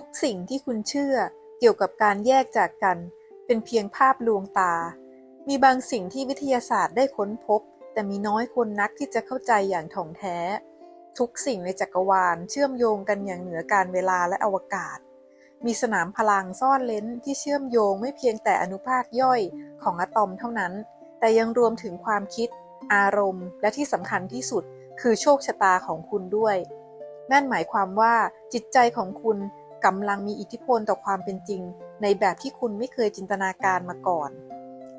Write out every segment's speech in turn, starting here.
ทุกสิ่งที่คุณเชื่อเกี่ยวกับการแยกจากกัน เป็นเพียงภาพลวงตา มีบางสิ่งที่วิทยาศาสตร์ได้ค้นพบ แต่มีน้อยคนนักที่จะเข้าใจอย่างถ่องแท้ ทุกสิ่งในจักรวาลเชื่อมโยงกันอย่างเหนือการเวลาและอวกาศ มีสนามพลังซ่อนเลนที่เชื่อมโยงไม่เพียงแต่อนุภาคย่อยของอะตอมเท่านั้น แต่ยังรวมถึงความคิด อารมณ์ และที่สำคัญที่สุดคือโชคชะตาของคุณด้วย นั่นหมายความว่าจิตใจของคุณ กำลังมีอิทธิพลต่อความเป็นจริง ในแบบที่คุณไม่เคยจินตนาการมาก่อน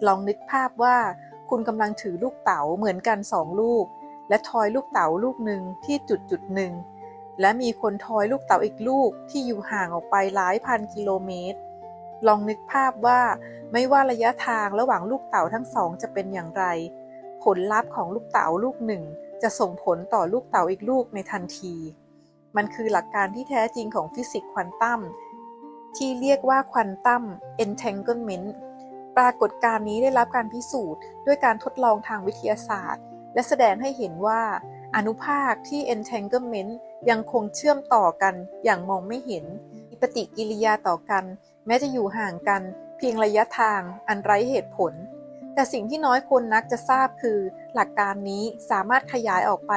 ลองนึกภาพว่าคุณกำลังถือลูกเต๋าเหมือนกันสองลูก และทอยลูกเต๋าลูกหนึ่งที่จุดจุดหนึ่งและมีคนทอยลูกเต๋าอีกลูกที่อยู่ห่างออกไปหลายพันกิโลเมตร ลองนึกภาพว่าไม่ว่าระยะทางระหว่างลูกเต๋าทั้งสองจะเป็นอย่างไร ผลลัพธ์ของลูกเต๋าลูกหนึ่งจะส่งผลต่อลูกเต๋าอีกลูกในทันที มันคือหลักการที่แท้จริงของฟิสิกส์ควอนตัมที่เรียกว่าควอนตัม entanglement ปรากฏการณ์นี้ได้รับการพิสูจน์ด้วยการทดลองทางวิทยาศาสตร์ และแสดงให้เห็นว่า อนุภาคที่ entanglement ยังคงเชื่อมต่อกันอย่างมองไม่เห็นมีปฏิกิริยาต่อกัน แม้จะอยู่ห่างกัน เพียงระยะทางอันไร้เหตุผล แต่สิ่งที่น้อยคนนักจะทราบคือ หลักการนี้สามารถขยายออกไป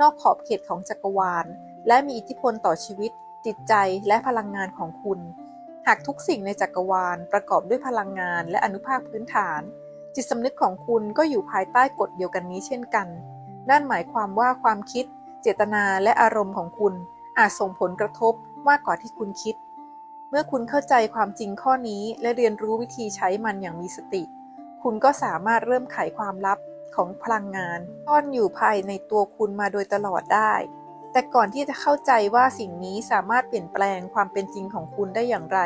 นอกขอบเขตของจักรวาล และมีอิทธิพลต่อชีวิต จิตใจและพลังงานของคุณ หากทุกสิ่งในจักรวาลประกอบด้วยพลังงานและอนุภาคพื้นฐาน จิตสำนึกของคุณก็อยู่ภายใต้กฎเดียวกันนี้เช่นกัน นั่นหมายความว่าความคิด เจตนาและอารมณ์ของคุณ อาจส่งผลกระทบมากกว่าที่คุณคิด เมื่อคุณเข้าใจความจริงข้อนี้และเรียนรู้วิธีใช้มันอย่างมีสติ คุณก็สามารถเริ่มไขความลับของพลังงานซ่อนอยู่ภายในตัวคุณมาโดยตลอดได้ แต่ก่อนที่จะเข้าใจว่าสิ่งนี้สามารถเปลี่ยนแปลงความเป็นจริงของคุณได้อย่างไร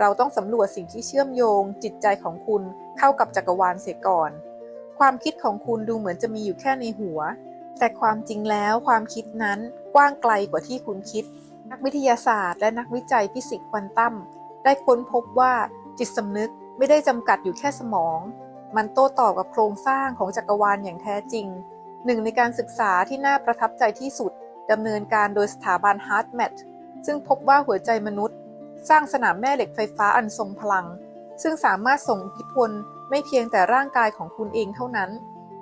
เราต้องสำรวจสิ่งที่เชื่อมโยง จิตใจของคุณเข้ากับจักรวาลเสียก่อน ความคิดของคุณดูเหมือนจะมีอยู่แค่ในหัว แต่ความจริงแล้วความคิดนั้นกว้างไกลกว่าที่คุณคิด นักวิทยาศาสตร์และนักวิจัยฟิสิกส์ควอนตัมได้ค้นพบว่าจิตสำนึกไม่ได้จำกัดอยู่แค่สมอง มันโต้ตอบกับโครงสร้างของจักรวาลอย่างแท้จริง หนึ่งในการศึกษาที่น่าประทับใจที่สุด ดำเนินการโดยสถาบัน HeartMath ซึ่งพบว่าหัวใจมนุษย์ สร้างสนามแม่เหล็กไฟฟ้าอันทรงพลัง ซึ่งสามารถส่งอิทธิพลไม่เพียงแต่ร่างกายของคุณเองเท่านั้น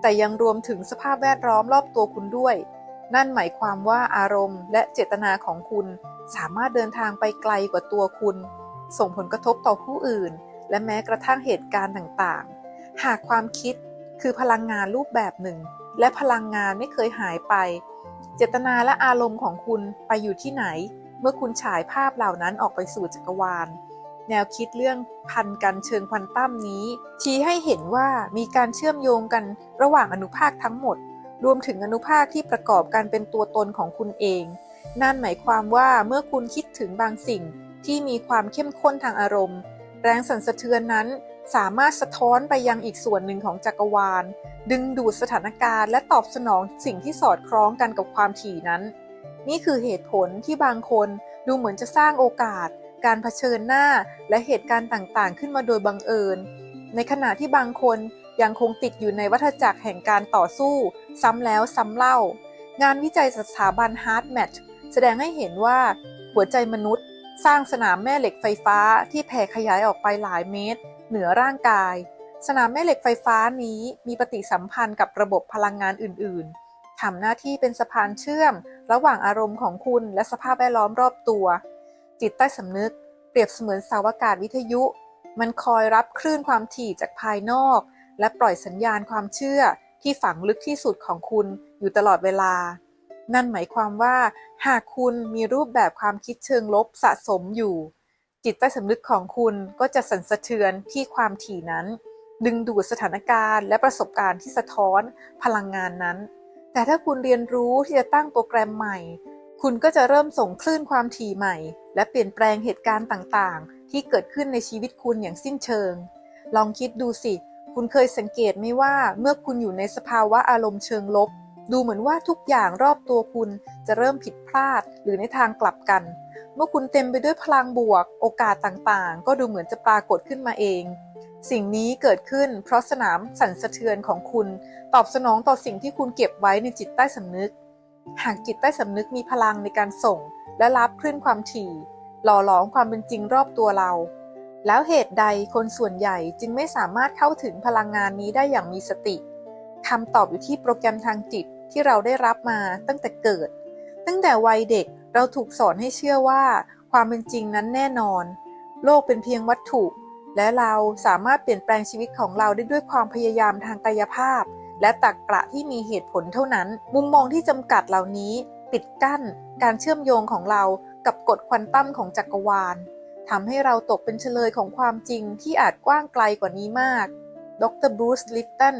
แต่ยังรวมถึงสภาพแวดล้อมรอบตัวคุณด้วย นั่นหมายความว่าอารมณ์และเจตนาของคุณ สามารถเดินทางไปไกลกว่าตัวคุณ ส่งผลกระทบต่อผู้อื่น และแม้กระทั่งเหตุการณ์ต่างๆ หากความคิดคือพลังงานรูปแบบหนึ่ง และพลังงานไม่เคยหายไป เจตนาและอารมณ์ของคุณไปอยู่ที่ไหน เมื่อคุณฉายภาพเหล่านั้นออกไปสู่จักรวาล แนวคิดเรื่องพันกันเชิงควอนตัมนี้ ชี้ให้เห็นว่ามีการเชื่อมโยงกันระหว่างอนุภาคทั้งหมด รวมถึงอนุภาคที่ประกอบกันเป็นตัวตนของคุณเอง นั่นหมายความว่าเมื่อคุณคิดถึงบางสิ่งที่มีความเข้มข้นทางอารมณ์ แรงสั่นสะเทือนนั้น สามารถสะท้อนไปยังอีกส่วนหนึ่งของจักรวาล ดึงดูดสถานการณ์และตอบสนองสิ่งที่สอดคล้องกันกับความถี่นั้น นี่คือเหตุผลที่บางคนดูเหมือนจะสร้างโอกาส การเผชิญหน้าและเหตุการณ์ต่างๆ ขึ้นมาโดยบังเอิญ ในขณะที่บางคนยังคงติดอยู่ในวัฏจักรแห่งการต่อสู้ ซ้ำแล้วซ้ำเล่า งานวิจัยสถาบัน HeartMath แสดงให้เห็นว่าหัวใจมนุษย์ สร้างสนามแม่เหล็กไฟฟ้าที่แผ่ขยายออกไปหลายเมตร เหนือร่างกาย สนามแม่เหล็กไฟฟ้านี้มีปฏิสัมพันธ์กับระบบพลังงานอื่น ๆทำหน้าที่เป็นสะพานเชื่อม ระหว่างอารมณ์ของคุณและสภาพแวดล้อมรอบตัว จิตใต้สำนึก เปรียบเสมือนเสาอากาศวิทยุ มันคอยรับคลื่นความถี่จากภายนอก และปล่อยสัญญาณความเชื่อที่ฝังลึกที่สุดของคุณอยู่ตลอดเวลา นั่นหมายความว่า หากคุณมีรูปแบบความคิดเชิงลบสะสมอยู่ จิตใต้สำนึกของคุณก็จะสั่นสะเทือนที่ความถี่นั้น ดึงดูดสถานการณ์ และประสบการณ์ที่สะท้อนพลังงานนั้น แต่ถ้าคุณเรียนรู้ที่จะตั้งโปรแกรมใหม่ คุณก็จะเริ่มส่งคลื่นความถี่ใหม่ และเปลี่ยนแปลงเหตุการณ์ต่างๆ ที่เกิดขึ้นในชีวิตคุณอย่างสิ้นเชิง ลองคิดดูสิ คุณเคยสังเกตไหมว่าเมื่อคุณอยู่ในสภาวะอารมณ์เชิงลบ ดูเหมือนว่าทุกอย่างรอบตัวคุณจะเริ่มผิดพลาดหรือในทางกลับกัน เมื่อคุณเต็มไปด้วยพลังบวก โอกาสต่างๆ ก็ดูเหมือนจะปรากฏขึ้นมาเอง สิ่งนี้เกิดขึ้นเพราะสนามสั่นสะเทือนของคุณ ตอบสนองต่อสิ่งที่คุณเก็บไว้ในจิตใต้สำนึก หากจิตใต้สำนึกมีพลังในการส่ง และรับคลื่นความถี่ หล่อหลอมความเป็นจริงรอบตัวเราแล้วเหตุใดคนส่วนใหญ่จึงไม่สามารถเข้าถึงพลังงานนี้ได้อย่างมีสติ คำตอบอยู่ที่โปรแกรมทางจิต ที่เราได้รับมาตั้งแต่เกิด ตั้งแต่วัยเด็กเราถูกสอนให้เชื่อว่า ความเป็นจริงนั้นแน่นอน โลกเป็นเพียงวัตถุ และเราสามารถเปลี่ยนแปลงชีวิตของเราได้ด้วยความพยายามทางกายภาพ และตรรกกะที่มีเหตุผลเท่านั้น มุมมองที่จำกัดเหล่านี้ ปิดกั้น การเชื่อมโยงของเรากับกฎควอนตัมของจักรวาลทำให้เราตกเป็นเฉลยของความจริงที่อาจกว้างไกลกว่านี้มาก ดรบรูซ ลิฟตัน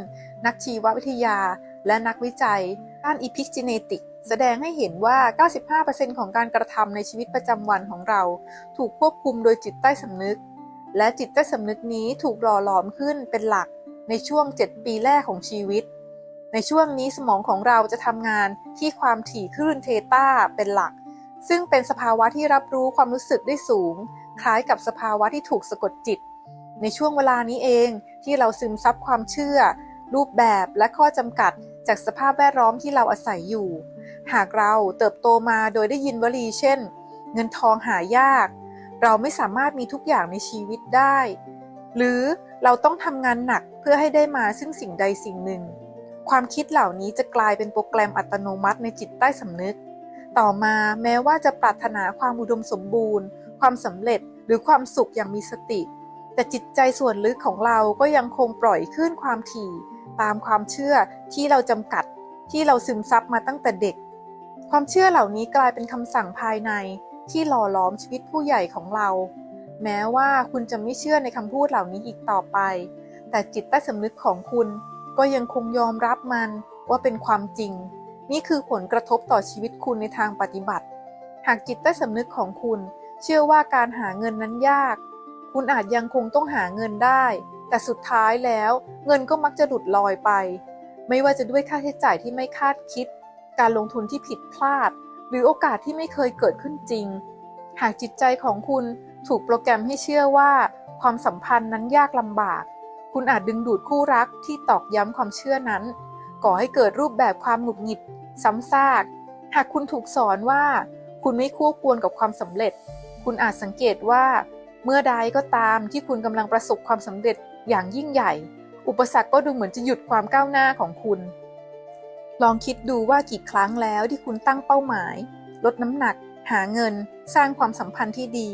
นักชีววิทยา และนักวิจัยด้านอีพิกจิเนติก แสดงให้เห็นว่า 95%ของการกระทำในชีวิตประจำวันของเรา ถูกควบคุมโดยจิตใต้สำนึก และจิตใต้สำนึกนี้ถูกหล่อหลอมขึ้นเป็นหลักในช่วง 7 ปีแรกของชีวิต ในช่วงนี้สมองของเราจะทำงานที่ความถี่คลื่นเทต้าเป็นหลัก ซึ่งเป็นสภาวะที่รับรู้ความรู้สึกได้สูง คล้ายกับสภาวะที่ถูกสะกดจิต ในช่วงเวลานี้เองที่เราซึมซับความเชื่อ รูปแบบและข้อจำกัด จากสภาพแวดล้อมที่เราอาศัยอยู่ หากเราเติบโตมาโดยได้ยินวลีเช่น เงินทองหายาก เราไม่สามารถมีทุกอย่างในชีวิตได้ หรือเราต้องทำงานหนักเพื่อให้ได้มาซึ่งสิ่งใดสิ่งหนึ่ง ความคิดเหล่านี้จะกลายเป็นโปรแกรมอัตโนมัติในจิตใต้สำนึก ต่อมาแม้ว่าจะปรารถนาความอุดมสมบูรณ์ ความสำเร็จหรือความสุขอย่างมีสติ แต่จิตใจส่วนลึกของเราก็ยังคงปล่อยขึ้นความถี่ ตามความเชื่อที่เราจำกัดที่เราซึมซับมาตั้งแต่เด็ก ความเชื่อเหล่านี้กลายเป็นคำสั่งภายในที่หล่อหลอมชีวิตผู้ใหญ่ของเรา แม้ว่าคุณจะไม่เชื่อในคำพูดเหล่านี้อีกต่อไป แต่จิตใต้สำนึกของคุณก็ยังคงยอมรับมันว่าเป็นความจริง นี่คือผลกระทบต่อชีวิตคุณในทางปฏิบัติ หากจิตใต้สำนึกของคุณ เชื่อว่าการหาเงินนั้นยาก คุณอาจยังคงต้องหาเงินได้ แต่สุดท้ายแล้วเงินก็มักจะหลุดลอยไป ไม่ว่าจะด้วยค่าใช้จ่ายที่ไม่คาดคิด การลงทุนที่ผิดพลาด หรือโอกาสที่ไม่เคยเกิดขึ้นจริง หากจิตใจของคุณถูกโปรแกรมให้เชื่อว่า ความสัมพันธ์นั้นยากลำบาก คุณอาจดึงดูดคู่รักที่ตอกย้ำความเชื่อนั้น ก่อให้เกิดรูปแบบความหงุดหงิด ซ้ำซาก หากคุณถูกสอนว่า คุณไม่คู่ควรกับความสำเร็จ คุณอาจสังเกตว่า เมื่อใดก็ตามที่คุณกำลังประสบความสำเร็จ อย่างยิ่งใหญ่ อุปสรรคก็ดูเหมือนจะหยุดความก้าวหน้าของคุณ ลองคิดดูว่ากี่ครั้งแล้วที่คุณตั้งเป้าหมาย ลดน้ำหนัก หาเงิน สร้างความสัมพันธ์ที่ดี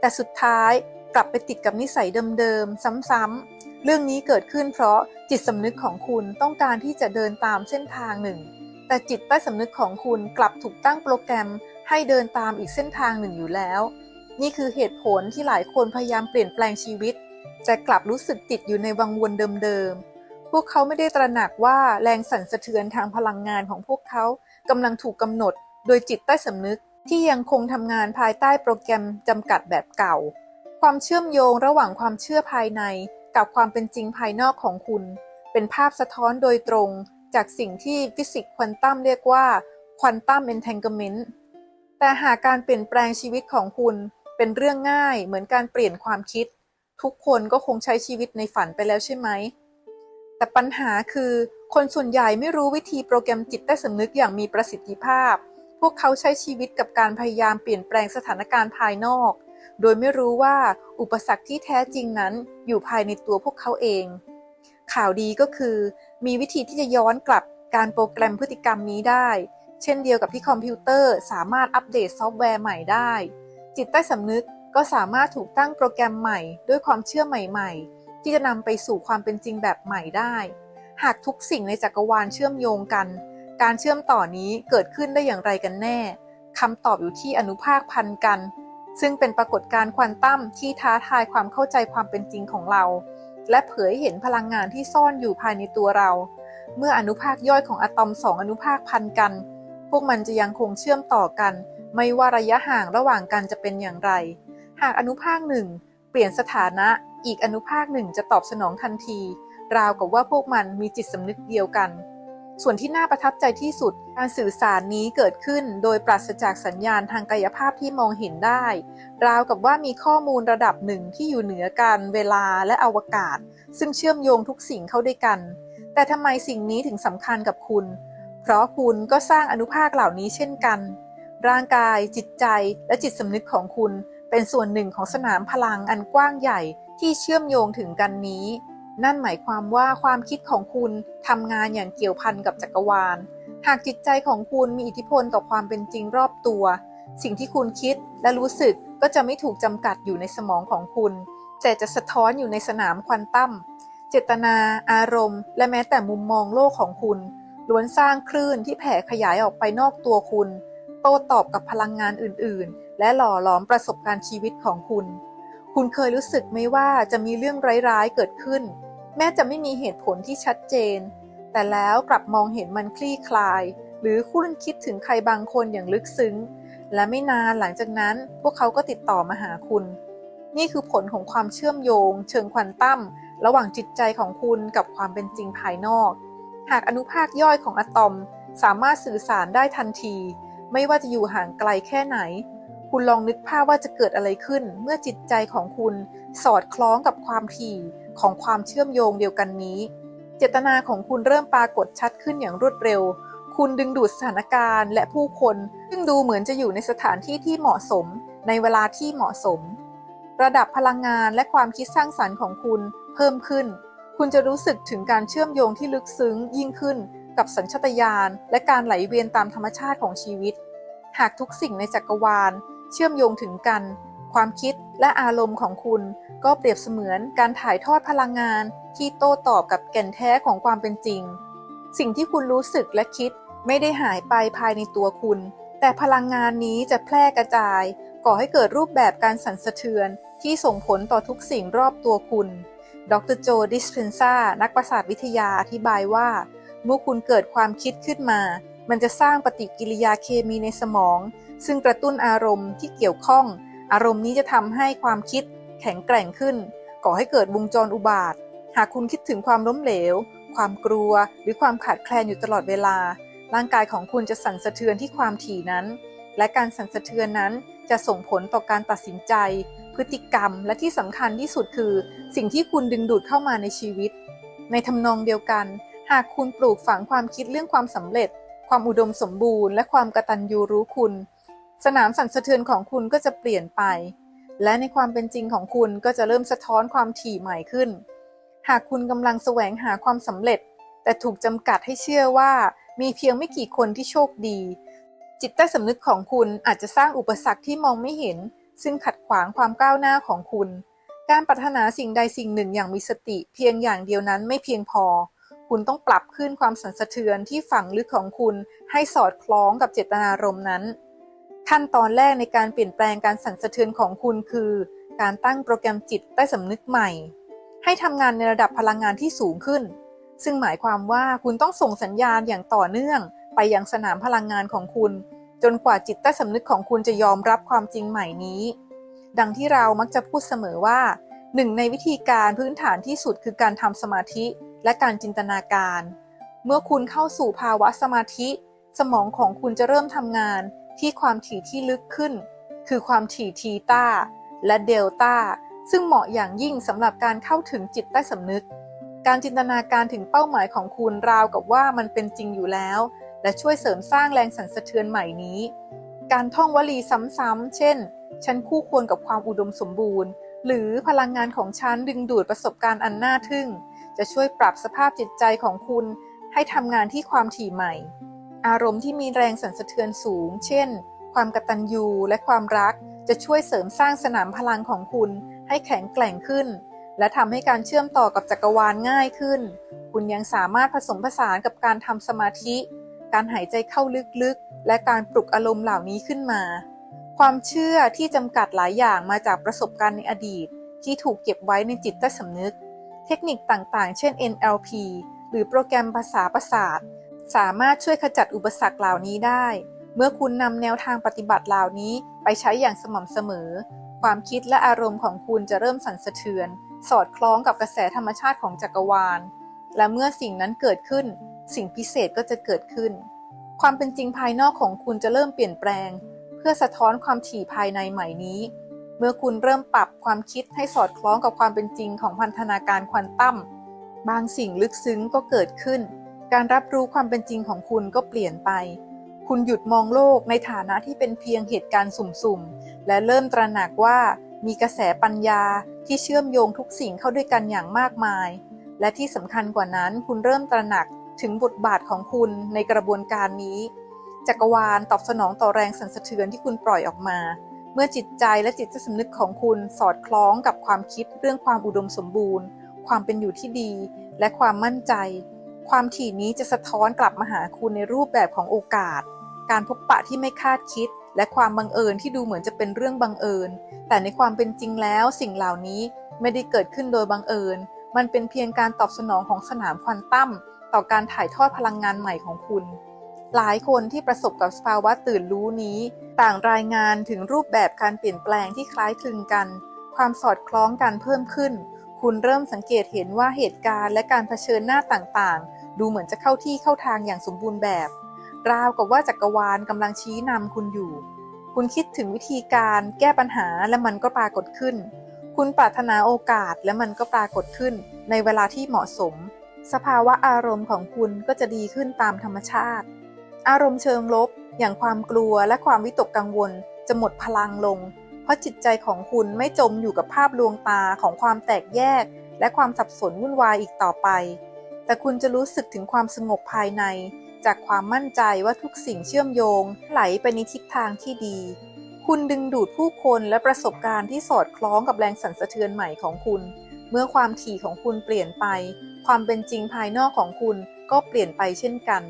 แต่สุดท้ายกลับไปติดกับนิสัยเดิมๆ ซ้ำๆ เรื่องนี้เกิดขึ้นเพราะจิตสำนึกของคุณต้องการที่จะเดินตามเส้นทางหนึ่ง แต่จิตใต้สำนึกของคุณกลับถูกตั้งโปรแกรมให้เดินตามอีกเส้นทางหนึ่งอยู่แล้ว นี่คือเหตุผลที่หลายคนพยายามเปลี่ยนแปลงชีวิต แต่กลับรู้สึกติดอยู่ในวังวนเดิมๆ พวกเขาไม่ได้ตระหนักว่าแรงสั่นสะเทือนทางพลังงานของพวกเขากำลังถูกกำหนด โดยจิตใต้สำนึกที่ยังคงทำงานภายใต้โปรแกรมจำกัดแบบเก่า ความเชื่อมโยงระหว่างความเชื่อภายในกับความเป็นจริงภายนอกของคุณ เป็นภาพสะท้อนโดยตรงจากสิ่งที่ฟิสิกส์ควอนตัมเรียกว่าควอนตัมเอน a ทงเกเมนต์แต่หากการเปลี่ยนแปลงชีวิตของคุณเป็นเรื่องง่ายเหมือนการเปลี่ยนความคิด ทุกคนก็คงใช้ชีวิตในฝันไปแล้วใช่ไหม แต่ปัญหาคือคนส่วนใหญ่ไม่รู้วิธีโปรแกรมจิตใต้สำนึกอย่างมีประสิทธิภาพ พวกเขาใช้ชีวิตกับการพยายามเปลี่ยนแปลงสถานการณ์ภายนอก โดยไม่รู้ว่าอุปสรรคที่แท้จริงนั้นอยู่ภายในตัวพวกเขาเอง ข่าวดีก็คือ มีวิธีที่จะย้อนกลับการโปรแกรมพฤติกรรมนี้ได้ เช่นเดียวกับที่คอมพิวเตอร์สามารถอัปเดตซอฟต์แวร์ใหม่ได้ จิตใต้สำนึก ก็สามารถถูกตั้งโปรแกรมใหม่ ด้วยความเชื่อใหม่ๆ ที่จะนำไปสู่ความเป็นจริงแบบใหม่ได้ หากทุกสิ่งในจักรวาลเชื่อมโยงกัน การเชื่อมต่อนี้เกิดขึ้นได้อย่างไรกันแน่คำตอบอยู่ที่อนุภาคพันกัน ซึ่งเป็นปรากฏการณ์ควอนตัมที่ท้าทายความเข้าใจความเป็นจริงของเรา และเผยเห็นพลังงานที่ซ่อนอยู่ภายในตัวเรา เมื่ออนุภาคย่อยของอะตอมสองอนุภาคพันกัน พวกมันจะยังคงเชื่อมต่อกัน ไม่ว่าระยะห่างระหว่างกันจะเป็นอย่างไร หากอนุภาคหนึ่งเปลี่ยนสถานะอีกอนุภาคหนึ่งจะตอบสนองทันที ราวกับว่าพวกมันมีจิตสำนึกเดียวกัน ส่วนที่น่าประทับใจที่สุด การสื่อสารนี้เกิดขึ้นโดยปราศจากสัญญาณทางกายภาพที่มองเห็นได้ ราวกับว่ามีข้อมูลระดับหนึ่งที่อยู่เหนือการเวลาและอวกาศ ซึ่งเชื่อมโยงทุกสิ่งเข้าด้วยกัน แต่ทำไมสิ่งนี้ถึงสำคัญกับคุณ เพราะคุณก็สร้างอนุภาคเหล่านี้เช่นกัน ร่างกาย จิตใจ และจิตสำนึกของคุณ เป็นส่วนหนึ่งของสนามพลังอันกว้างใหญ่ที่เชื่อมโยงถึงกันนี้ นั่นหมายความว่าความคิดของคุณทำงานอย่างเกี่ยวพันกับจักรวาล หากจิตใจของคุณมีอิทธิพลต่อความเป็นจริงรอบตัว สิ่งที่คุณคิดและรู้สึกก็จะไม่ถูกจำกัดอยู่ในสมองของคุณ แต่จะสะท้อนอยู่ในสนามควอนตัมเจตนา อารมณ์ และแม้แต่มุมมองโลกของคุณล้วนสร้างคลื่นที่แผ่ขยายออกไปนอกตัวคุณ โต้ตอบกับพลังงานอื่น ๆ และหล่อหลอมประสบการณ์ชีวิตของคุณ คุณเคยรู้สึกไหมว่าจะมีเรื่องร้ายๆเกิดขึ้น แม้จะไม่มีเหตุผลที่ชัดเจน แต่แล้วกลับมองเห็นมันคลี่คลาย หรือคุณคิดถึงใครบางคนอย่างลึกซึ้ง และไม่นานหลังจากนั้นพวกเขาก็ติดต่อมาหาคุณ นี่คือผลของความเชื่อมโยง เชิงควอนตัมระหว่างจิตใจของคุณกับความเป็นจริงภายนอก หากอนุภาคย่อยของอะตอมสามารถสื่อสารได้ทันที ไม่ว่าจะอยู่ห่างไกลแค่ไหน คุณลองนึกภาพว่าจะเกิดอะไรขึ้น เมื่อจิตใจของคุณสอดคล้องกับความถี่ของความเชื่อมโยงเดียวกันนี้ เจตนาของคุณเริ่มปรากฏชัดขึ้นอย่างรวดเร็ว คุณดึงดูดสถานการณ์และผู้คน ซึ่งดูเหมือนจะอยู่ในสถานที่ที่เหมาะสม ในเวลาที่เหมาะสม ระดับพลังงานและความคิดสร้างสรรค์ของคุณเพิ่มขึ้น คุณจะรู้สึกถึงการเชื่อมโยงที่ลึกซึ้งยิ่งขึ้น กับสัญชาตญาณและการไหลเวียนตามธรรมชาติของชีวิต หากทุกสิ่งในจักรวาล เชื่อมโยงถึงกัน ความคิดและอารมณ์ของคุณ ก็เปรียบเสมือนการถ่ายทอดพลังงาน ที่โต้ตอบกับแก่นแท้ของความเป็นจริง สิ่งที่คุณรู้สึกและคิดไม่ได้หายไปภายในตัวคุณ แต่พลังงานนี้จะแพร่กระจาย ก่อให้เกิดรูปแบบการสั่นสะเทือน ที่ส่งผลต่อทุกสิ่งรอบตัวคุณ ดรโจดิสเพนซานักประสาทวิทยาอธิบายว่า เมื่อคุณเกิดความคิดขึ้นมา มันจะสร้างปฏิกิริยาเคมีในสมอง ซึ่งกระตุ้นอารมณ์ที่เกี่ยวข้อง อารมณ์นี้จะทำให้ความคิดแข็งแกร่งขึ้น ก่อให้เกิดวงจรอุบาท หากคุณคิดถึงความล้มเหลว ความกลัว หรือความขาดแคลนอยู่ตลอดเวลา ร่างกายของคุณจะสั่นสะเทือนที่ความถี่นั้น และการสั่นสะเทือนนั้นจะส่งผลต่อการตัดสินใจ พฤติกรรม และที่สำคัญที่สุดคือ สิ่งที่คุณดึงดูดเข้ามาในชีวิต ในทำนองเดียวกัน หากคุณปลูกฝังความคิดเรื่องความสำเร็จ ความอุดมสมบูรณ์ และความกตัญญูรู้คุณ สนามสั่นสะเทือนของคุณก็จะเปลี่ยนไป และในความเป็นจริงของคุณก็จะเริ่มสะท้อนความถี่ใหม่ขึ้น หากคุณกำลังแสวงหาความสำเร็จ แต่ถูกจำกัดให้เชื่อว่า มีเพียงไม่กี่คนที่โชคดี จิตใต้สำนึกของคุณอาจจะสร้างอุปสรรคที่มองไม่เห็น ซึ่งขัดขวางความก้าวหน้าของคุณ การปรารถนาสิ่งใดสิ่งหนึ่งอย่างมีสติ เพียงอย่างเดียวนั้นไม่เพียงพอ คุณต้องปรับขึ้นความสั่นสะเทือนที่ฝังลึกของคุณให้สอดคล้องกับเจตนารมณ์นั้น ขั้นตอนแรกในการเปลี่ยนแปลงการสั่นสะเทือนของคุณคือ การตั้งโปรแกรมจิตใต้สำนึกใหม่ ให้ทำงานในระดับพลังงานที่สูงขึ้น ซึ่งหมายความว่าคุณต้องส่งสัญญาณอย่างต่อเนื่อง ไปยังสนามพลังงานของคุณ จนกว่าจิตใต้สำนึกของคุณจะยอมรับความจริงใหม่นี้ ดังที่เรามักจะพูดเสมอว่าหนึ่งในวิธีการพื้นฐานที่สุดคือการทำสมาธิ และการจินตนาการ เมื่อคุณเข้าสู่ภาวะสมาธิ สมองของคุณจะเริ่มทำงานที่ความถี่ที่ลึกขึ้น คือความถี่ทีตาและเดลต้าซึ่งเหมาะอย่างยิ่งสำหรับการเข้าถึงจิตใต้สำนึก การจินตนาการถึงเป้าหมายของคุณราวกับว่ามันเป็นจริงอยู่แล้ว และช่วยเสริมสร้างแรงสั่นสะเทือนใหม่นี้ การท่องวลีซ้ำๆ เช่น ฉันคู่ควรกับความอุดมสมบูรณ์ หรือพลังงานของฉันดึงดูดประสบการณ์อันน่าทึ่ง จะช่วยปรับสภาพจิตใจของคุณให้ทำงานที่ความถี่ใหม่ อารมณ์ที่มีแรงสั่นสะเทือนสูง เช่น ความกตัญญูและความรักจะช่วยเสริมสร้างสนามพลังของคุณให้แข็งแกร่งขึ้น และทำให้การเชื่อมต่อกับจักรวาลง่ายขึ้น คุณยังสามารถผสมผสานกับการทำสมาธิ การหายใจเข้าลึกๆ และการปลุกอารมณ์เหล่านี้ขึ้นมา ความเชื่อที่จำกัดหลายอย่างมาจากประสบการณ์ในอดีต ที่ถูกเก็บไว้ในจิตใต้สำนึก เทคนิคต่างๆ เช่น NLP หรือโปรแกรมภาษาประสาท สามารถช่วยขจัดอุปสรรคเหล่านี้ได้ เมื่อคุณนำแนวทางปฏิบัติเหล่านี้ไปใช้อย่างสม่ำเสมอ ความคิดและอารมณ์ของคุณจะเริ่มสั่นสะเทือน สอดคล้องกับกระแสธรรมชาติของจักรวาล และเมื่อสิ่งนั้นเกิดขึ้น สิ่งพิเศษก็จะเกิดขึ้น ความเป็นจริงภายนอกของคุณจะเริ่มเปลี่ยนแปลง เพื่อสะท้อนความถี่ภายในใหม่นี้ เมื่อคุณเริ่มปรับความคิดให้สอดคล้องกับความเป็นจริงของพันธนาการควอนตัมบางสิ่งลึกซึ้งก็เกิดขึ้น การรับรู้ความเป็นจริงของคุณก็เปลี่ยนไป คุณหยุดมองโลกในฐานะที่เป็นเพียงเหตุการณ์สุ่มๆ และเริ่มตระหนักว่ามีกระแสปัญญาที่เชื่อมโยงทุกสิ่งเข้าด้วยกันอย่างมากมาย และที่สำคัญกว่านั้นคุณเริ่มตระหนักถึงบทบาทของคุณในกระบวนการนี้ จักรวาลตอบสนองต่อแรงสั่นสะเทือนที่คุณปล่อยออกมา เมื่อจิตใจและจิตสำนึกของคุณสอดคล้องกับความคิดเรื่องความอุดมสมบูรณ์ ความเป็นอยู่ที่ดี และความมั่นใจ ความถี่นี้จะสะท้อนกลับมาหาคุณในรูปแบบของโอกาส การพบปะที่ไม่คาดคิด และความบังเอิญที่ดูเหมือนจะเป็นเรื่องบังเอิญ แต่ในความเป็นจริงแล้วสิ่งเหล่านี้ไม่ได้เกิดขึ้นโดยบังเอิญ มันเป็นเพียงการตอบสนองของสนามควอนตัมต่อการถ่ายทอดพลังงานใหม่ของคุณ หลายคนที่ประสบกับสภาวะตื่นรู้นี้ ต่างรายงานถึงรูปแบบการเปลี่ยนแปลงที่คล้ายคลึงกัน ความสอดคล้องกันเพิ่มขึ้น คุณเริ่มสังเกตเห็นว่าเหตุการณ์และการเผชิญหน้าต่างๆ ดูเหมือนจะเข้าที่เข้าทางอย่างสมบูรณ์แบบ ราวกับว่าจักรวาลกำลังชี้นำคุณอยู่ คุณคิดถึงวิธีการแก้ปัญหาและมันก็ปรากฏขึ้น คุณปรารถนาโอกาสและมันก็ปรากฏขึ้น ในเวลาที่เหมาะสม สภาวะอารมณ์ของคุณก็จะดีขึ้นตามธรรมชาติ อารมณ์เชิงลบ อย่างความกลัวและความวิตกกังวล จะหมดพลังลง เพราะจิตใจของคุณไม่จมอยู่กับภาพลวงตาของความแตกแยก และความสับสนวุ่นวายอีกต่อไป แต่คุณจะรู้สึกถึงความสงบภายใน จากความมั่นใจว่าทุกสิ่งเชื่อมโยง ไหลไปในทิศทางที่ดี คุณดึงดูดผู้คนและประสบการณ์ที่สอดคล้องกับแรงสั่นสะเทือนใหม่ของคุณ เมื่อความถี่ของคุณเปลี่ยนไป ความเป็นจริงภายนอกของคุณก็เปลี่ยนไปเช่นกัน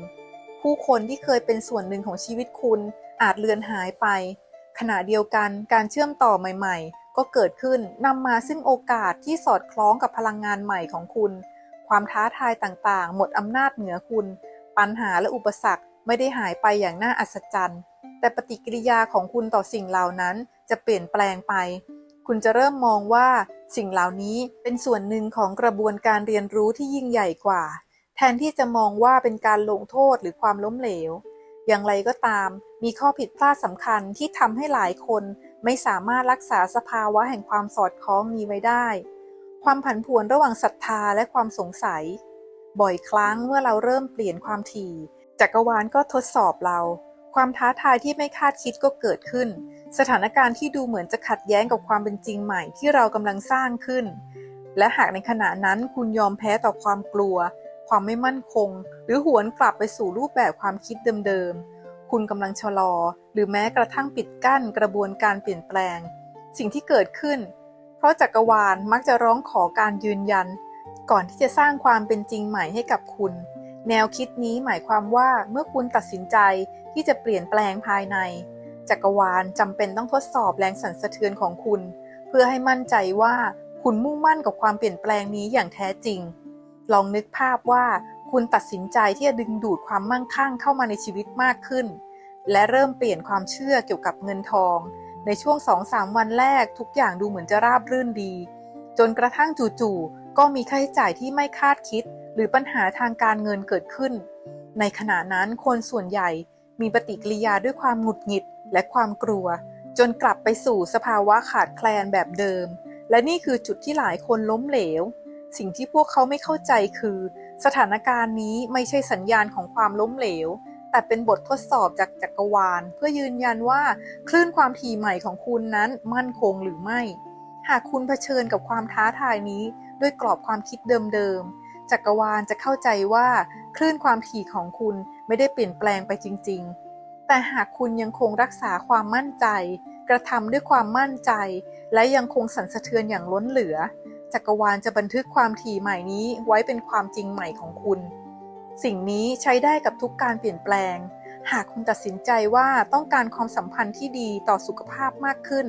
ผู้คนที่เคยเป็นส่วนหนึ่งของชีวิตคุณอาจเลือนหายไป ขณะเดียวกันการเชื่อมต่อใหม่ ๆ ก็เกิดขึ้นนำมาซึ่งโอกาสที่สอดคล้องกับพลังงานใหม่ของคุณ ความท้าทายต่างๆ หมดอำนาจเหนือคุณ ปัญหาและอุปสรรคไม่ได้หายไปอย่างน่าอัศจรรย์ แต่ปฏิกิริยาของคุณต่อสิ่งเหล่านั้นจะเปลี่ยนแปลงไป คุณจะเริ่มมองว่าสิ่งเหล่านี้เป็นส่วนหนึ่งของกระบวนการเรียนรู้ที่ยิ่งใหญ่กว่า แทนที่จะมองว่าเป็นการลงโทษหรือความล้มเหลว อย่างไรก็ตาม มีข้อผิดพลาดสำคัญที่ทำให้หลายคนไม่สามารถรักษาสภาวะแห่งความสอดคล้องนี้ไว้ได้ ความผันผวนระหว่างศรัทธาและความสงสัย บ่อยครั้งเมื่อเราเริ่มเปลี่ยนความถี่จักรวาลก็ทดสอบเรา ความท้าทายที่ไม่คาดคิดก็เกิดขึ้น สถานการณ์ที่ดูเหมือนจะขัดแย้งกับความเป็นจริงใหม่ที่เรากำลังสร้างขึ้น และหากในขณะนั้นคุณยอมแพ้ต่อความกลัว ความไม่มั่นคง หรือหวนกลับไปสู่รูปแบบความคิดเดิมๆ คุณกำลังชะลอ หรือแม้กระทั่งปิดกั้นกระบวนการเปลี่ยนแปลง สิ่งที่เกิดขึ้น เพราะจักรวาลมักจะร้องขอการยืนยัน ก่อนที่จะสร้างความเป็นจริงใหม่ให้กับคุณ แนวคิดนี้หมายความว่าเมื่อคุณตัดสินใจที่จะเปลี่ยนแปลงภายใน จักรวาลจำเป็นต้องทดสอบแรงสั่นสะเทือนของคุณ เพื่อให้มั่นใจว่าคุณมุ่งมั่นกับความเปลี่ยนแปลงนี้อย่างแท้จริง ลองนึกภาพว่าคุณตัดสินใจที่จะดึงดูดความมั่งคั่งเข้ามาในชีวิตมากขึ้น และเริ่มเปลี่ยนความเชื่อเกี่ยวกับเงินทอง ในช่วง2-3วันแรกทุกอย่างดูเหมือนจะราบรื่นดี จนกระทั่งจู่ๆก็มีค่าใช้จ่ายที่ไม่คาดคิด หรือปัญหาทางการเงินเกิดขึ้น ในขณะนั้นคนส่วนใหญ่มีปฏิกิริยาด้วยความหงุดหงิดและความกลัว จนกลับไปสู่สภาวะขาดแคลนแบบเดิม และนี่คือจุดที่หลายคนล้มเหลว สิ่งที่พวกเขาไม่เข้าใจคือ สถานการณ์นี้ไม่ใช่สัญญาณของความล้มเหลว แต่เป็นบททดสอบจากจักรวาล เพื่อยืนยันว่าคลื่นความถี่ใหม่ของคุณนั้นมั่นคงหรือไม่ หากคุณเผชิญกับความท้าทายนี้ ด้วยกรอบความคิดเดิมๆจักรวาลจะเข้าใจว่าคลื่นความถี่ของคุณไม่ได้เปลี่ยนแปลงไปจริง ๆ แต่หากคุณยังคงรักษาความมั่นใจ กระทำด้วยความมั่นใจ และยังคงสั่นสะเทือนอย่างล้นเหลือ จักรวาลจะบันทึกความถี่ใหม่นี้ไว้เป็นความจริงใหม่ของคุณ สิ่งนี้ใช้ได้กับทุกการเปลี่ยนแปลง หากคุณตัดสินใจว่าต้องการความสัมพันธ์ที่ดีต่อสุขภาพมากขึ้น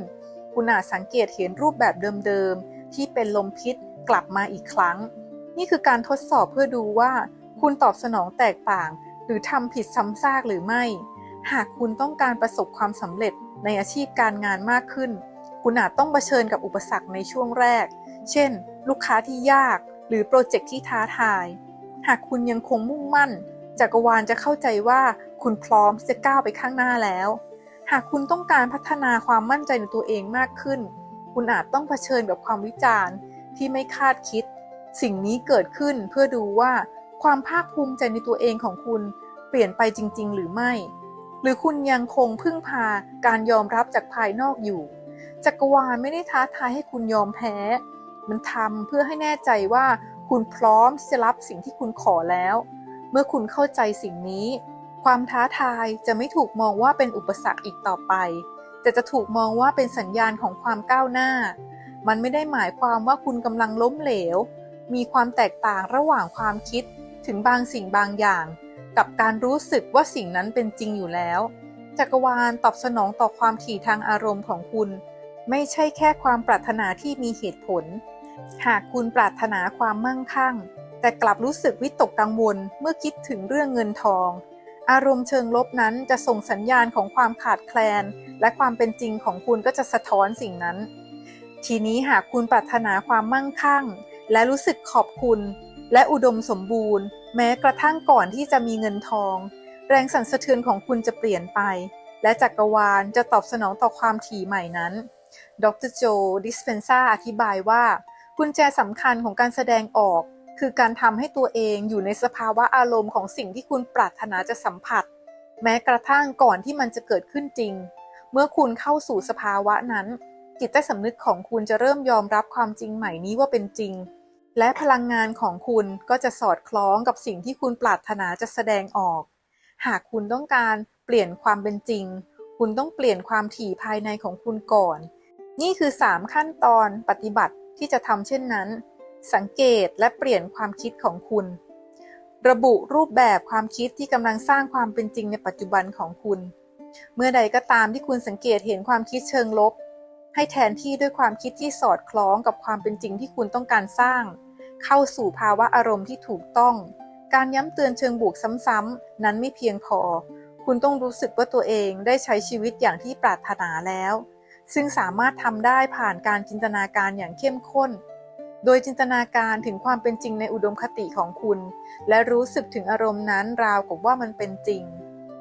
คุณอาจสังเกตเห็นรูปแบบเดิมๆ ที่เป็นลมพิษกลับมาอีกครั้ง นี่คือการทดสอบเพื่อดูว่า คุณตอบสนองแตกต่าง หรือทำผิดซ้ำซากหรือไม่ หากคุณต้องการประสบความสำเร็จในอาชีพการงานมากขึ้น คุณอาจต้องเผชิญกับอุปสรรคในช่วงแรก เช่น ลูกค้าที่ยากหรือโปรเจกต์ที่ท้าทาย หากคุณยังคงมุ่งมั่น จักรวาลจะเข้าใจว่าคุณพร้อมที่จะก้าวไปข้างหน้าแล้ว หากคุณต้องการพัฒนาความมั่นใจในตัวเองมากขึ้น คุณอาจต้องเผชิญกับความวิจารณ์ที่ไม่คาดคิด สิ่งนี้เกิดขึ้นเพื่อดูว่าความภาคภูมิใจในตัวเองของคุณเปลี่ยนไปจริง ๆ หรือไม่ หรือคุณยังคงพึ่งพาการยอมรับจากภายนอกอยู่ จักรวาลไม่ได้ท้าทายให้คุณยอมแพ้ มันทำเพื่อให้แน่ใจว่าคุณพร้อมที่จะรับสิ่งที่คุณขอแล้ว เมื่อคุณเข้าใจสิ่งนี้ ความท้าทายจะไม่ถูกมองว่าเป็นอุปสรรคอีกต่อไป แต่จะถูกมองว่าเป็นสัญญาณของความก้าวหน้า มันไม่ได้หมายความว่าคุณกำลังล้มเหลว มีความแตกต่างระหว่างความคิดถึงบางสิ่งบางอย่าง กับการรู้สึกว่าสิ่งนั้นเป็นจริงอยู่แล้ว จักรวาลตอบสนองต่อความถี่ทางอารมณ์ของคุณ ไม่ใช่แค่ความปรารถนาที่มีเหตุผล หากคุณปรารถนาความมั่งคั่ง แต่กลับรู้สึกวิตกกังวลเมื่อคิดถึงเรื่องเงินทอง อารมณ์เชิงลบนั้นจะส่งสัญญาณของความขาดแคลน และความเป็นจริงของคุณก็จะสะท้อนสิ่งนั้น ทีนี้หากคุณปรารถนาความมั่งคั่ง และรู้สึกขอบคุณ และอุดมสมบูรณ์ แม้กระทั่งก่อนที่จะมีเงินทอง แรงสั่นสะเทือนของคุณจะเปลี่ยนไป และจักรวาลจะตอบสนองต่อความถี่ใหม่นั้น ดรโจ ดิสเพนซาอธิบายว่า กุญแจสำคัญของการแสดงออก คือการทำให้ตัวเองอยู่ในสภาวะอารมณ์ของสิ่งที่คุณปรารถนาจะสัมผัส แม้กระทั่งก่อนที่มันจะเกิดขึ้นจริง เมื่อคุณเข้าสู่สภาวะนั้น จิตใต้สำนึกของคุณจะเริ่มยอมรับความจริงใหม่นี้ว่าเป็นจริง และพลังงานของคุณก็จะสอดคล้องกับสิ่งที่คุณปรารถนาจะแสดงออก หากคุณต้องการเปลี่ยนความเป็นจริง คุณต้องเปลี่ยนความถี่ภายในของคุณก่อน นี่คือ 3 ขั้นตอนปฏิบัติ ที่จะทำเช่นนั้น สังเกตและเปลี่ยนความคิดของคุณ ระบุรูปแบบความคิดที่กำลังสร้างความเป็นจริงในปัจจุบันของคุณ เมื่อใดก็ตามที่คุณสังเกตเห็นความคิดเชิงลบ ให้แทนที่ด้วยความคิดที่สอดคล้องกับความเป็นจริงที่คุณต้องการสร้าง เข้าสู่ภาวะอารมณ์ที่ถูกต้อง การย้ำเตือนเชิงบวกซ้ำๆนั้นไม่เพียงพอ คุณต้องรู้สึกว่าตัวเองได้ใช้ชีวิตอย่างที่ปรารถนาแล้ว ซึ่งสามารถทำได้ผ่านการจินตนาการอย่างเข้มข้น โดยจินตนาการถึงความเป็นจริงในอุดมคติของคุณ และรู้สึกถึงอารมณ์นั้นราวกับว่ามันเป็นจริง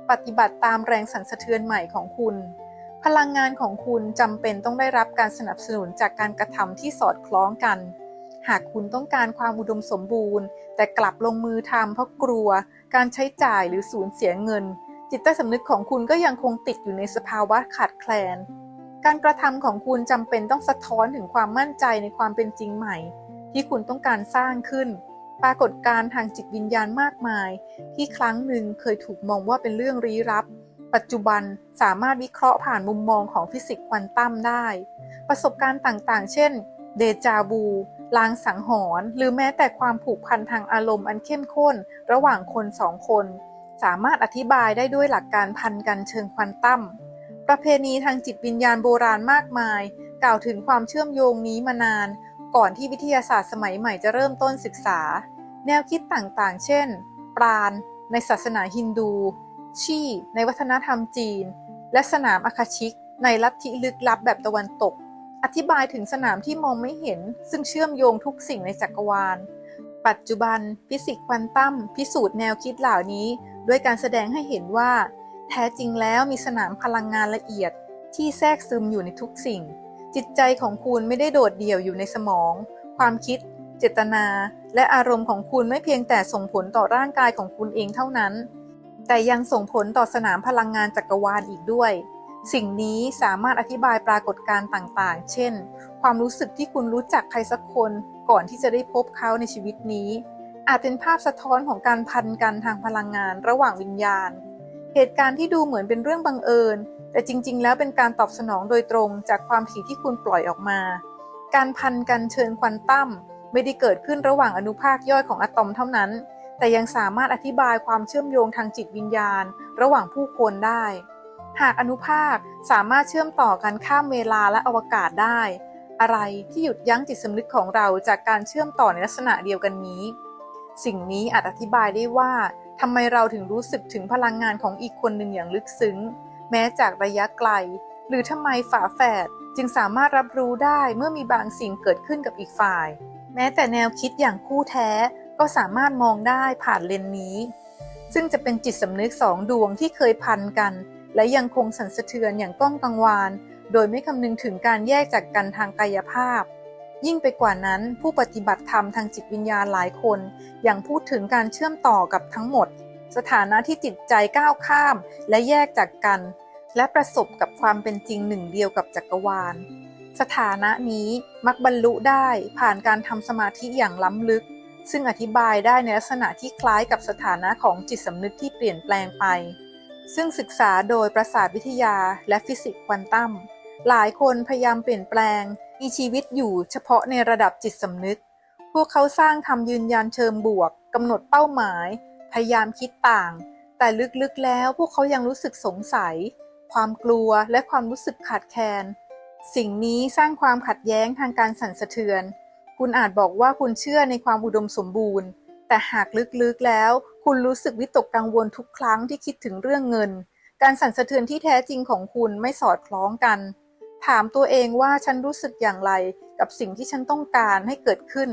ปฏิบัติตามแรงสั่นสะเทือนใหม่ของคุณ พลังงานของคุณจำเป็นต้องได้รับการสนับสนุนจากการกระทำที่สอดคล้องกัน หากคุณต้องการความอุดมสมบูรณ์ แต่กลับลงมือทำเพราะกลัว การใช้จ่ายหรือสูญเสียเงิน จิตใต้สำนึกของคุณก็ยังคงติดอยู่ในสภาวะขาดแคลน การกระทำของคุณจำเป็นต้องสะท้อนถึงความมั่นใจในความเป็นจริงใหม่ ที่คุณต้องการสร้างขึ้น ปรากฏการณ์ทางจิตวิญญาณมากมาย ที่ครั้งหนึ่งเคยถูกมองว่าเป็นเรื่องลี้ลับ ปัจจุบันสามารถวิเคราะห์ผ่านมุมมองของฟิสิกส์ควอนตัมได้ ประสบการณ์ต่างๆ เช่น เดจาวูลางสังหรณ์หรือแม้แต่ความผูกพันทางอารมณ์อันเข้มข้น ระหว่างคนสองคน สามารถอธิบายได้ด้วยหลักการพันกันเชิงควอนตัม ประเพณีทางจิตวิญญาณโบราณมากมาย กล่าวถึงความเชื่อมโยงนี้มานาน ก่อนที่วิทยาศาสตร์สมัยใหม่จะเริ่มต้นศึกษา แนวคิดต่างๆ เช่น ปราณ ในศาสนาฮินดู ชี่ ในวัฒนธรรมจีน และสนามอาคาชิก ในลัทธิลึกลับแบบตะวันตก อธิบายถึงสนามที่มองไม่เห็น ซึ่งเชื่อมโยงทุกสิ่งในจักรวาล ปัจจุบันฟิสิกส์ควอนตัมพิสูจน์แนวคิดเหล่านี้ ด้วยการแสดงให้เห็นว่า แท้จริงแล้วมีสนามพลังงานละเอียดที่แทรกซึมอยู่ในทุกสิ่ง จิตใจของคุณไม่ได้โดดเดี่ยวอยู่ในสมอง ความคิด เจตนา และอารมณ์ของคุณไม่เพียงแต่ส่งผลต่อร่างกายของคุณเองเท่านั้น แต่ยังส่งผลต่อสนามพลังงานจักรวาลอีกด้วย สิ่งนี้สามารถอธิบายปรากฏการณ์ต่างๆ เช่น ความรู้สึกที่คุณรู้จักใครสักคนก่อนที่จะได้พบเขาในชีวิตนี้ อาจเป็นภาพสะท้อนของการพันกันทางพลังงานระหว่างวิญญาณ เหตุการณ์ที่ดูเหมือนเป็นเรื่องบังเอิญ แต่จริง ๆ แล้วเป็นการตอบสนองโดยตรงจากความถี่ที่คุณปล่อยออกมา การพันกันเชิญควอนตัมไม่ได้เกิดขึ้นระหว่างอนุภาคย่อยของอะตอมเท่านั้น แต่ยังสามารถอธิบายความเชื่อมโยงทางจิตวิญญาณ ระหว่างผู้คนได้ หากอนุภาคสามารถเชื่อมต่อกันข้ามเวลาและอวกาศได้ อะไรที่หยุดยั้งจิตสำนึกของเราจากการเชื่อมต่อในลักษณะเดียวกันนี้ สิ่งนี้อาจอธิบายได้ว่าทำไมเราถึงรู้สึกถึงพลังงานของอีกคนหนึ่งอย่างลึกซึ้ง แม้จากระยะไกล หรือทำไมฝาแฝดจึงสามารถรับรู้ได้เมื่อมีบางสิ่งเกิดขึ้นกับอีกฝ่าย แม้แต่แนวคิดอย่างคู่แท้ก็สามารถมองได้ผ่านเลนนี้ ซึ่งจะเป็นจิตสำนึกสองดวงที่เคยพันกัน และยังคงสั่นสะเทือนอย่างก้องกังวาน โดยไม่คำนึงถึงการแยกจากกันทางกายภาพ ยิ่งไปกว่านั้นผู้ปฏิบัติธรรมทางจิตวิญญาณหลายคนยังพูดถึงการเชื่อมต่อกับทั้งหมด สถานะที่จิตใจก้าวข้ามและแยกจากกัน และประสบกับความเป็นจริงหนึ่งเดียวกับจักรวาล สถานะนี้มักบรรลุได้ผ่านการทำสมาธิอย่างล้ำลึก ซึ่งอธิบายได้ในลักษณะที่คล้ายกับสถานะของจิตสำนึกที่เปลี่ยนแปลงไป ซึ่งศึกษาโดยประสาทวิทยาและฟิสิกส์ควอนตัมหลายคนพยายามเปลี่ยนแปลง มีชีวิตอยู่เฉพาะในระดับจิตสำนึก พวกเขาสร้างคำยืนยันเชิงบวกกำหนดเป้าหมาย พยายามคิดต่าง แต่ลึกๆแล้วพวกเขายังรู้สึกสงสัย ความกลัวและความรู้สึกขาดแคลนสิ่งนี้สร้างความขัดแย้งทางการสั่นสะเทือน คุณอาจบอกว่าคุณเชื่อในความอุดมสมบูรณ์ แต่หากลึกๆแล้ว คุณรู้สึกวิตกกังวลทุกครั้งที่คิดถึงเรื่องเงิน การสั่นสะเทือนที่แท้จริงของคุณไม่สอดคล้องกัน ถามตัวเองว่าฉันรู้สึกอย่างไรกับสิ่งที่ฉันต้องการให้เกิดขึ้น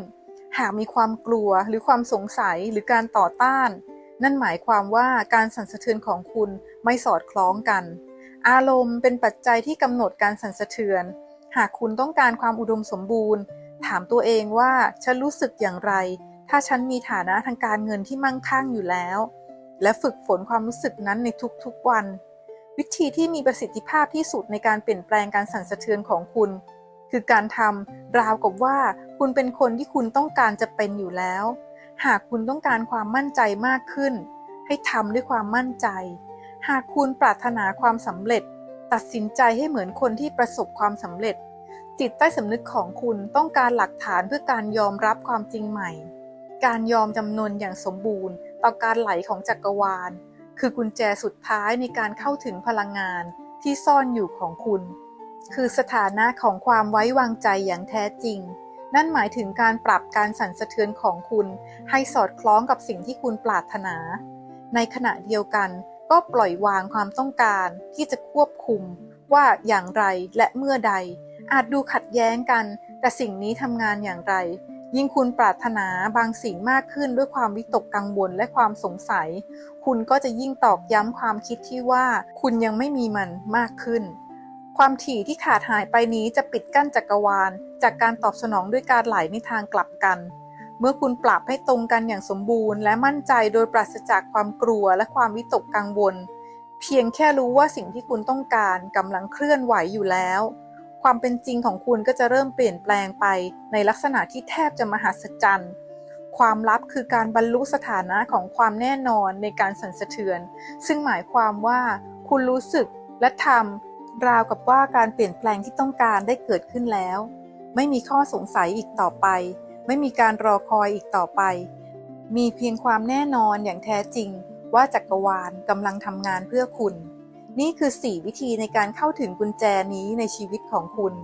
หากมีความกลัวหรือความสงสัยหรือการต่อต้าน นั่นหมายความว่าการสั่นสะเทือนของคุณไม่สอดคล้องกัน อารมณ์เป็นปัจจัยที่กำหนดการสั่นสะเทือน หากคุณต้องการความอุดมสมบูรณ์ ถามตัวเองว่าฉันรู้สึกอย่างไร ถ้าฉันมีฐานะทางการเงินที่มั่งคั่งอยู่แล้ว และฝึกฝนความรู้สึกนั้นในทุกๆวัน วิธีที่มีประสิทธิภาพที่สุดในการเปลี่ยนแปลงการสั่นสะเทือนของคุณ คือการทำราวกับว่าคุณเป็นคนที่คุณต้องการจะเป็นอยู่แล้ว หากคุณต้องการความมั่นใจมากขึ้น ให้ทำด้วยความมั่นใจ หากคุณปรารถนาความสำเร็จ ตัดสินใจให้เหมือนคนที่ประสบความสำเร็จ จิตใต้สำนึกของคุณต้องการหลักฐานเพื่อการยอมรับความจริงใหม่ การยอมจำนนอย่างสมบูรณ์ ต่อการไหลของจักรวาล คือกุญแจสุดท้ายในการเข้าถึงพลังงานที่ซ่อนอยู่ของคุณ คือสถานะของความไว้วางใจอย่างแท้จริง นั่นหมายถึงการปรับการสั่นสะเทือนของคุณ ให้สอดคล้องกับสิ่งที่คุณปรารถนา ในขณะเดียวกันก็ปล่อยวางความต้องการที่จะควบคุม ว่าอย่างไรและเมื่อใด อาจดูขัดแย้งกัน แต่สิ่งนี้ทำงานอย่างไร ยิ่งคุณปรารถนาบางสิ่งมากขึ้นด้วยความวิตกกังวลและความสงสัย คุณก็จะยิ่งตอกย้ำความคิดที่ว่าคุณยังไม่มีมันมากขึ้น ความถี่ที่ขาดหายไปนี้จะปิดกั้นจักรวาล จากการตอบสนองด้วยการไหลในทางกลับกัน เมื่อคุณปรับให้ตรงกันอย่างสมบูรณ์ และมั่นใจโดยปราศจากความกลัวและความวิตกกังวล เพียงแค่รู้ว่าสิ่งที่คุณต้องการกำลังเคลื่อนไหวอยู่แล้ว ความเป็นจริงของคุณก็จะเริ่มเปลี่ยนแปลงไปในลักษณะที่แทบจะมหัศจรรย์ความลับคือการบรรลุสถานะของความแน่นอนในการสั่นสะเทือน ซึ่งหมายความว่าคุณรู้สึกและทำราวกับว่าการเปลี่ยนแปลงที่ต้องการได้เกิดขึ้นแล้ว ไม่มีข้อสงสัยอีกต่อไป ไม่มีการรอคอยอีกต่อไป มีเพียงความแน่นอนอย่างแท้จริง ว่าจักรวาลกำลังทำงานเพื่อคุณ นี่คือ 4 วิธีในการเข้าถึงกุญแจนี้ในชีวิตของคุณ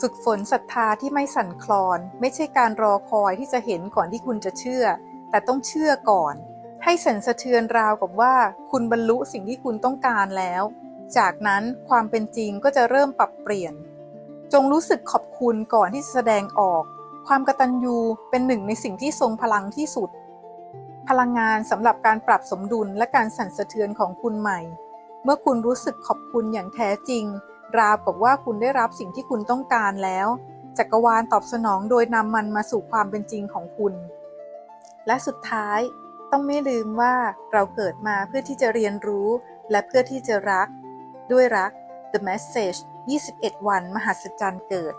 ฝึกฝนศรัทธาที่ไม่สั่นคลอน ไม่ใช่การรอคอยที่จะเห็นก่อนที่คุณจะเชื่อ แต่ต้องเชื่อก่อน ให้สั่นสะเทือนราวกับว่า คุณบรรลุสิ่งที่คุณต้องการแล้ว จากนั้นความเป็นจริงก็จะเริ่มปรับเปลี่ยน จงรู้สึกขอบคุณก่อนที่จะแสดงออก ความกตัญญูเป็นหนึ่งในสิ่งที่ทรงพลังที่สุด พลังงานสำหรับการปรับสมดุลและการสั่นสะเทือนของคุณใหม่ เมื่อคุณรู้สึกขอบคุณอย่างแท้จริง ราวกับว่าคุณได้รับสิ่งที่คุณต้องการแล้ว จักรวาลตอบสนองโดยนำมันมาสู่ความเป็นจริงของคุณ และสุดท้ายต้องไม่ลืมว่าเราเกิดมาเพื่อที่จะเรียนรู้ และเพื่อที่จะรัก ด้วยรัก The Message 21 วัน มหัศจรรย์เกิด